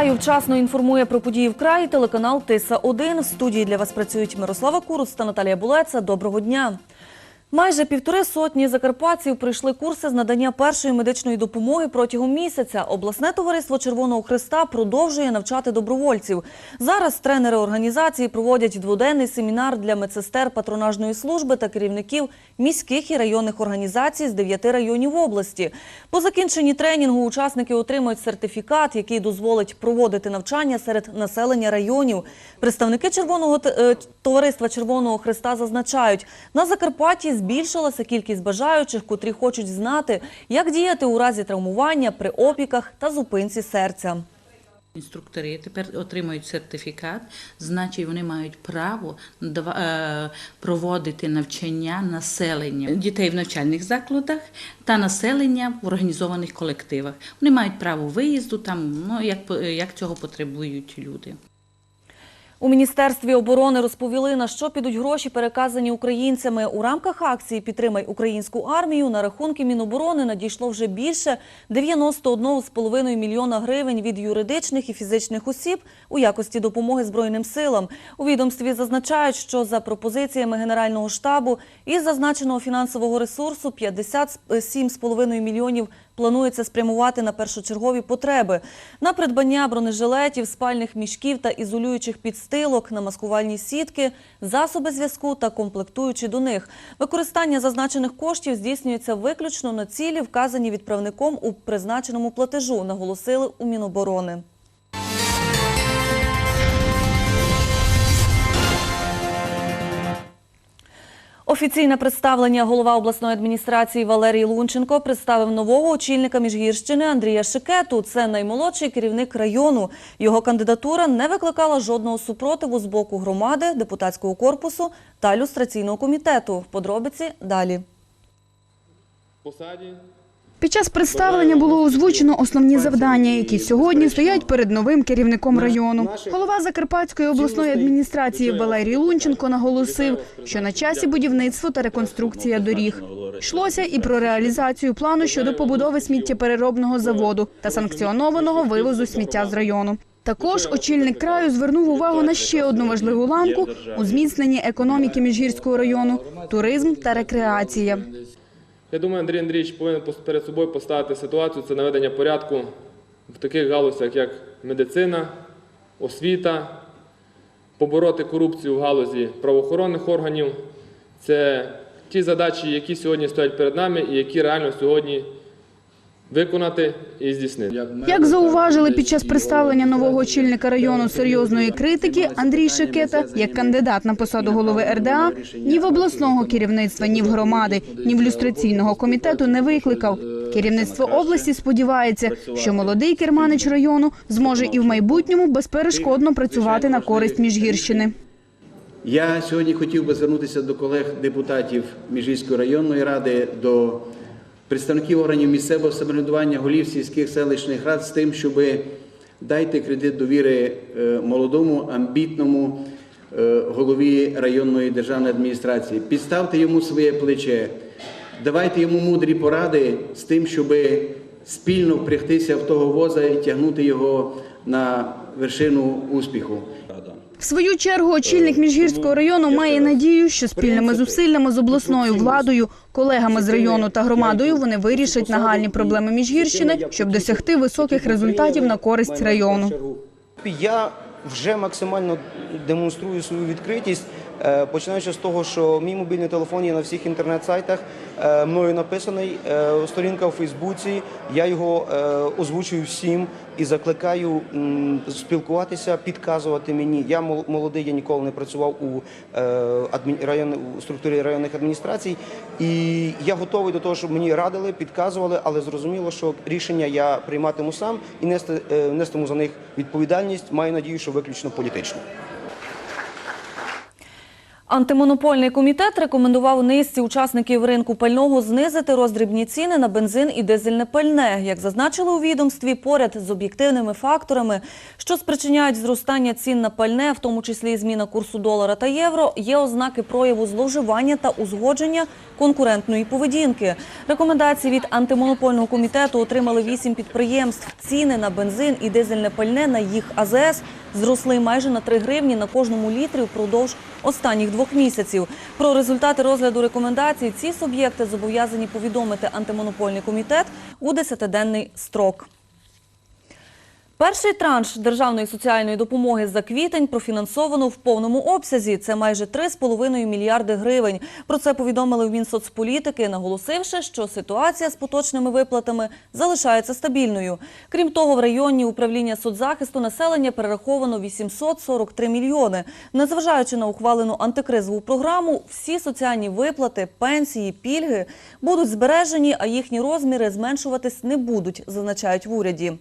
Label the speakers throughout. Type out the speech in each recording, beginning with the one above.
Speaker 1: Вітаю! Вчасно інформує про події в краї телеканал Тиса 1 В студії для вас працюють Мирослава Курус та Наталія Булеца. Доброго дня! Майже півтори сотні закарпатців пройшли курси з надання першої медичної допомоги протягом місяця. Обласне товариство Червоного Христа продовжує навчати добровольців. Зараз тренери організації проводять дводенний семінар для медсестер патронажної служби та керівників міських і районних організацій з дев'яти районів області. По закінченні тренінгу учасники отримують сертифікат, який дозволить проводити навчання серед населення районів. Представники Червоного е, товариства Червоного Христа зазначають, на Закарпатті збільшилася кількість бажаючих, котрі хочуть знати, як діяти у разі травмування при опіках та зупинці серця.
Speaker 2: Інструктори тепер отримують сертифікат, значить вони мають право е, проводити навчання населення дітей в навчальних закладах та населення в організованих колективах. Вони мають право виїзду там, ну як, як цього потребують люди.
Speaker 1: У Міністерстві оборони розповіли, на що підуть гроші, переказані українцями. У рамках акції «Підтримай українську армію» на рахунки Міноборони надійшло вже більше 91,5 мільйона гривень від юридичних і фізичних осіб у якості допомоги Збройним силам. У відомстві зазначають, що за пропозиціями Генерального штабу із зазначеного фінансового ресурсу 57,5 мільйонів планується спрямувати на першочергові потреби на придбання бронежилетів, спальних мішків та ізолюючих підстилок, на маскувальні сітки, засоби зв'язку та комплектуючі до них. Використання зазначених коштів здійснюється виключно на цілі, вказані відправником у призначеному платежу, наголосили у Міноборони. Офіційне представлення голова обласної адміністрації Валерій Лунченко представив нового очільника Міжгірщини Андрія Шикету. Це наймолодший керівник району. Його кандидатура не викликала жодного супротиву з боку громади, депутатського корпусу та люстраційного комітету. Подробиці далі.
Speaker 3: посаді
Speaker 4: Під час представлення було озвучено основні завдання, які сьогодні стоять перед новим керівником району. Голова Закарпатської обласної адміністрації Валерій Лунченко наголосив, що на часі будівництво та реконструкція доріг. Йшлося і про реалізацію плану щодо побудови сміттєпереробного заводу та санкціонованого вивозу сміття з району. Також очільник краю звернув увагу на ще одну важливу ланку у зміцненні економіки Міжгірського району туризм та рекреація.
Speaker 3: Я думаю, Андрій Андрійович повинен перед собою поставити ситуацію це наведення порядку в таких галузях, як медицина, освіта, побороти корупцію в галузі правоохоронних органів. Це ті задачі, які сьогодні стоять перед нами і які реально сьогодні виконати і здійснити.
Speaker 4: Як зауважили під час представлення нового очільника району серйозної критики, Андрій Шикета, як кандидат на посаду голови РДА, ні в обласного керівництва, ні в громади, ні в люстраційного комітету не викликав. Керівництво області сподівається, що молодий керманич району зможе і в майбутньому безперешкодно працювати на користь Міжгірщини.
Speaker 5: Я сьогодні хотів би звернутися до колег-депутатів Міжгірської районної ради, до представників органів місцевого самоврядування, голів сільських селищних рад з тим, щоб дайте кредит довіри е, молодому, амбітному е, голові районної державної адміністрації. Підставте йому своє плече, давайте йому мудрі поради з тим, щоб спільно впрягтися в того воза і тягнути його на вершину успіху.
Speaker 4: В свою чергу очільник Міжгірського району має надію, що спільними зусиллями з обласною владою, колегами з району та громадою вони вирішать нагальні проблеми Міжгірщини, щоб досягти високих результатів на користь району.
Speaker 6: Я вже максимально демонструю свою відкритість, починаючи з того, що мій мобільний телефон є на всіх інтернет-сайтах, е, мною написаний, е, сторінка в Фейсбуці. Я його е, озвучую всім і закликаю спілкуватися, підказувати мені. Я мол- молодий, я ніколи не працював у е, у структурі районних адміністрацій, і я готовий до того, щоб мені радили, підказували, але зрозуміло, що рішення я прийматиму сам і нести, е, нестиму за них відповідальність. Маю надію, що виключно політичну.
Speaker 1: Антимонопольний комітет рекомендував низці учасників ринку пального знизити роздрібні ціни на бензин і дизельне пальне. Як зазначили у відомстві, поряд з об'єктивними факторами, що спричиняють зростання цін на пальне, в тому числі і зміна курсу долара та євро, є ознаки прояву зловживання та узгодження конкурентної поведінки. Рекомендації від антимонопольного комітету отримали вісім підприємств. Ціни на бензин і дизельне пальне на їх АЗС зросли майже на 3 гривні на кожному літрі впродовж останніх двох місяців. Про результати розгляду рекомендацій ці суб'єкти зобов'язані повідомити антимонопольний комітет у 10-денний строк. Перший транш державної соціальної допомоги за квітень профінансовано в повному обсязі. Це майже 3,5 мільярди гривень. Про це повідомили в Мінсоцполітики, наголосивши, що ситуація з поточними виплатами залишається стабільною. Крім того, в районні управління соцзахисту населення перераховано 843 мільйони. Незважаючи на ухвалену антикризову програму, всі соціальні виплати, пенсії, пільги будуть збережені, а їхні розміри зменшуватись не будуть, зазначають в уряді.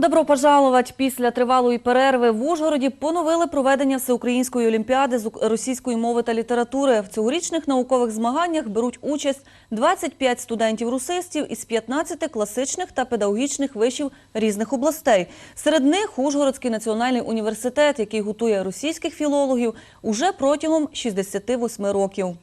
Speaker 1: Добро пожаловать! Після тривалої перерви в Ужгороді поновили проведення всеукраїнської олімпіади з російської мови та літератури. В цьогорічних наукових змаганнях беруть участь 25 студентів-русистів із 15 класичних та педагогічних вишів різних областей. Серед них Ужгородський національний університет, який готує російських філологів уже протягом 68 років.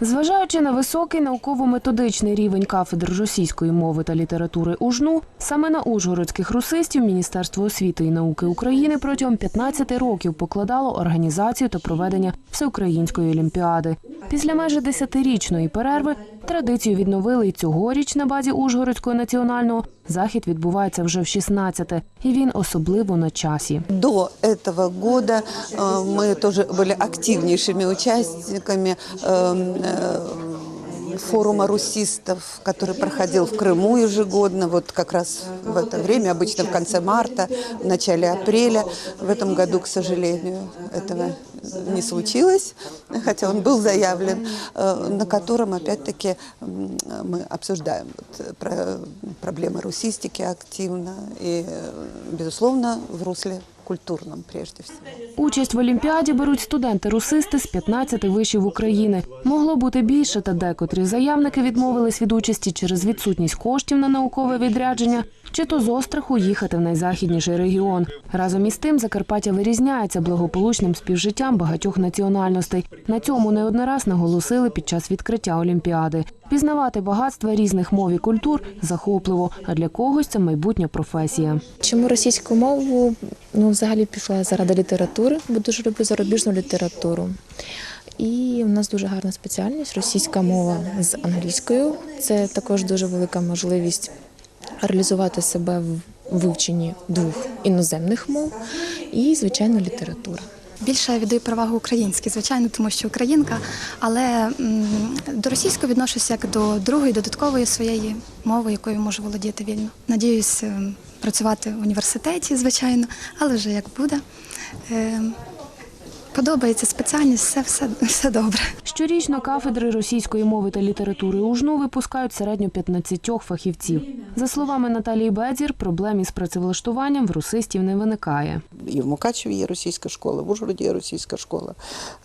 Speaker 7: Зважаючи на високий науково-методичний рівень кафедр російської мови та літератури УЖНУ, саме на ужгородських русистів Міністерство освіти і науки України протягом 15 років покладало організацію та проведення всеукраїнської олімпіади. Після майже десятирічної перерви традицію відновили і цьогоріч на базі Ужгородського національного. Захід відбувається вже в 16-те, і він особливо на часі.
Speaker 8: До этого года э, мы тоже были активнейшими участниками эм, э, форума русистов, который проходил в Крыму ежегодно, вот как раз в это время, обычно в конце марта, в начале апреля. В этом году, к сожалению, этого не случилось, хотя он был заявлен, э, на котором опять-таки м, мы обсуждаем вот, э, про- проблемы русистики активно и, э, безусловно, в русле культурном прежде всего.
Speaker 7: Участь в Олімпіаді беруть студенти-русисти з 15 вишів України. Могло бути більше, та декотрі заявники відмовились від участі через відсутність коштів на наукове відрядження чи то з остраху їхати в найзахідніший регіон. Разом із тим Закарпаття вирізняється благополучним співжиттям багатьох національностей. На цьому не один раз наголосили під час відкриття Олімпіади. Пізнавати багатства різних мов і культур захопливо, а для когось це майбутня професія.
Speaker 9: Чому російську мову? Ну, взагалі пішла заради літератури, бо дуже люблю зарубіжну літературу. І у нас дуже гарна спеціальність російська мова з англійською. Це також дуже велика можливість реалізувати себе в вивченні двох іноземних мов і, звичайно, література.
Speaker 10: Більше я віддаю перевагу українській, звичайно, тому що українка, але до російської відношуся як до другої додаткової своєї мови, якою можу володіти вільно. Надіюсь ем, працювати в університеті, звичайно, але вже як буде. Подобається спеціальність, все, все, все добре.
Speaker 7: Щорічно кафедри російської мови та літератури УЖНУ випускають середньо 15 фахівців. За словами Наталії Бедзір, проблем із працевлаштуванням в русистів не виникає.
Speaker 8: І в Мукачеві є російська школа, в Ужгороді є російська школа.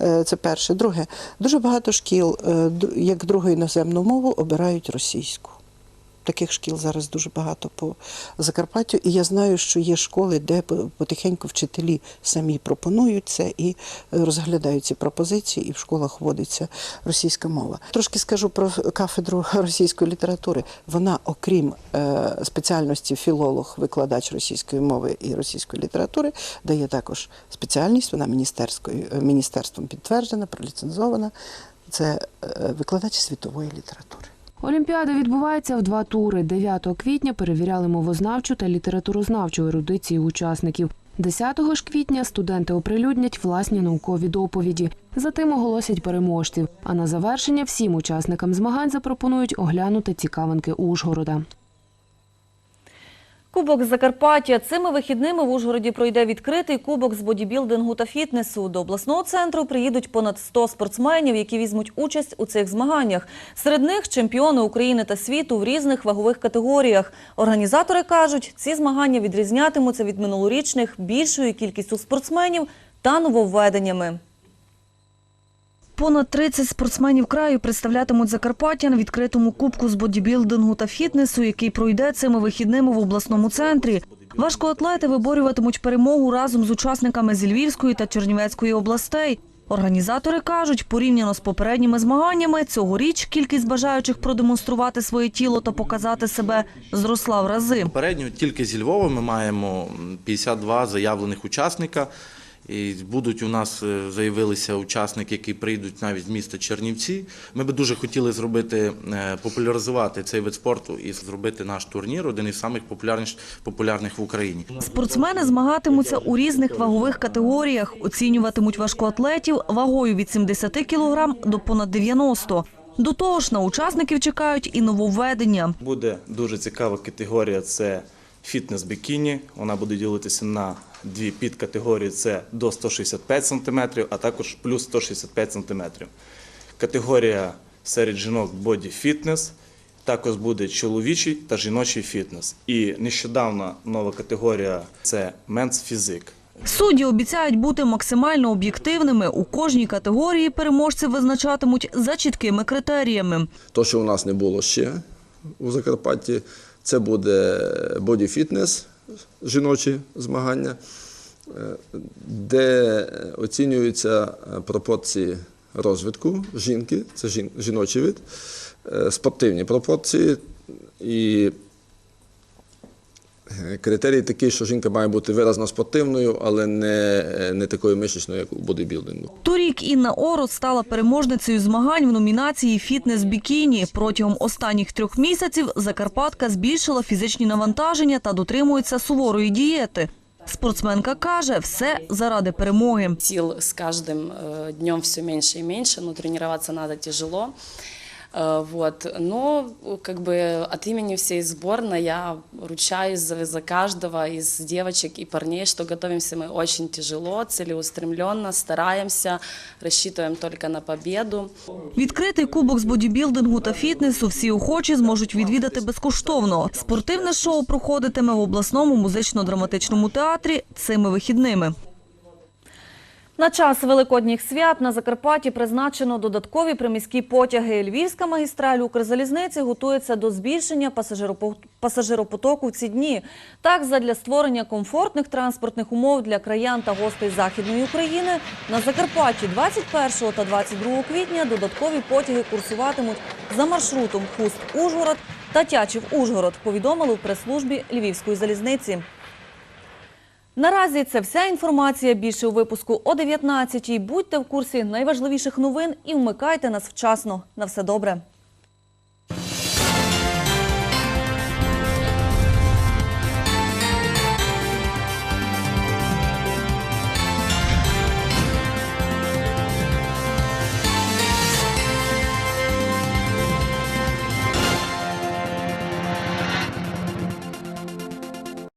Speaker 8: Е, Це перше. Друге, дуже багато шкіл, е, як другу іноземну мову, обирають російську. Таких шкіл зараз дуже багато по Закарпаттю. І я знаю, що є школи, де потихеньку вчителі самі пропонують це і е, розглядають ці пропозиції, і в школах вводиться російська мова. Трошки скажу про кафедру російської літератури. Вона, окрім е, спеціальності філолог, викладач російської мови і російської літератури, дає також спеціальність. Вона міністерською е, міністерством підтверджена, проліцензована. Це викладач світової літератури.
Speaker 7: Олімпіада відбувається в два тури. 9 квітня перевіряли мовознавчу та літературознавчу ерудицію учасників. 10 ж квітня студенти оприлюднять власні наукові доповіді. Затим оголосять переможців. А на завершення всім учасникам змагань запропонують оглянути цікавинки Ужгорода.
Speaker 1: Кубок Закарпаття. Цими вихідними в Ужгороді пройде відкритий кубок з бодібілдингу та фітнесу. До обласного центру приїдуть понад 100 спортсменів, які візьмуть участь у цих змаганнях. Серед них чемпіони України та світу в різних вагових категоріях. Організатори кажуть, ці змагання відрізнятимуться від минулорічних більшою кількістю спортсменів та нововведеннями. Понад 30 спортсменів краю представлятимуть Закарпаття на відкритому кубку з бодібілдингу та фітнесу, який пройде цими вихідними в обласному центрі. Важкоатлети виборюватимуть перемогу разом з учасниками зі Львівської та Чернівецької областей. Організатори кажуть, порівняно з попередніми змаганнями, цьогоріч кількість бажаючих продемонструвати своє тіло та показати себе зросла в рази.
Speaker 11: Попередньо тільки зі Львова ми маємо м, 52 заявлених учасника. І будуть у нас е, заявилися учасники, які прийдуть навіть з міста Чернівці. Ми би дуже хотіли зробити е, популяризувати цей вид спорту і зробити наш турнір один із самих популярних популярних в Україні.
Speaker 1: Спортсмени змагатимуться у різних вагових категоріях. Оцінюватимуть важкоатлетів вагою від 70 кг до понад 90. До того ж, на учасників чекають і нововведення.
Speaker 12: Буде дуже цікава категорія це фітнес бікіні. Вона буде ділитися на дві підкатегорії: це до 165 см, а також плюс 165 см. Категорія серед жінок боді фітнес. Також буде чоловічий та жіночий фітнес. І нещодавно нова категорія це менс фізик.
Speaker 1: Судді обіцяють бути максимально об'єктивними. У кожній категорії переможці визначатимуть за чіткими критеріями.
Speaker 13: То, що у нас не було ще у Закарпатті, це буде боді-фітнес, жіночі змагання, е, де оцінюються пропорції розвитку жінки, це жіночий вид, е, спортивні пропорції і е, критерій такий, що жінка має бути виразно спортивною, але не, не такою мишечною, як у бодибілдингу.
Speaker 1: Торік Інна Орос стала переможницею змагань в номінації «Фітнес-бікіні». Протягом останніх трьох місяців Закарпатка збільшила фізичні навантаження та дотримується суворої дієти. Спортсменка каже, все заради перемоги.
Speaker 14: Сил с каждым э, днем все меньше и меньше, но тренироваться надо тяжело. Э, Вот. Но как бы от имени всей сборной я ручаюсь за, за каждого из девочек и парней, что готовимся мы очень тяжело, целеустремленно, стараемся, рассчитываем только на победу.
Speaker 1: Відкритий кубок з бодібілдингу та фітнесу всі охочі зможуть відвідати безкоштовно. Спортивне шоу проходитиме в обласному музично-драматичному театрі цими вихідними. На час великодніх свят на Закарпатті призначено додаткові приміські потяги. Львівська магістраль Укрзалізниці готується до збільшення пасажиропо- пасажиропотоку в ці дні. Так, задля створення комфортних транспортних умов для краян та гостей Західної України на Закарпатті 21 та 22 квітня додаткові потяги курсуватимуть за маршрутом Хуст-Ужгород та Тячів-Ужгород, повідомили в прес-службі Львівської залізниці. Наразі це вся інформація. Більше у випуску о 19-й. Будьте в курсі найважливіших новин і вмикайте нас вчасно. На все добре.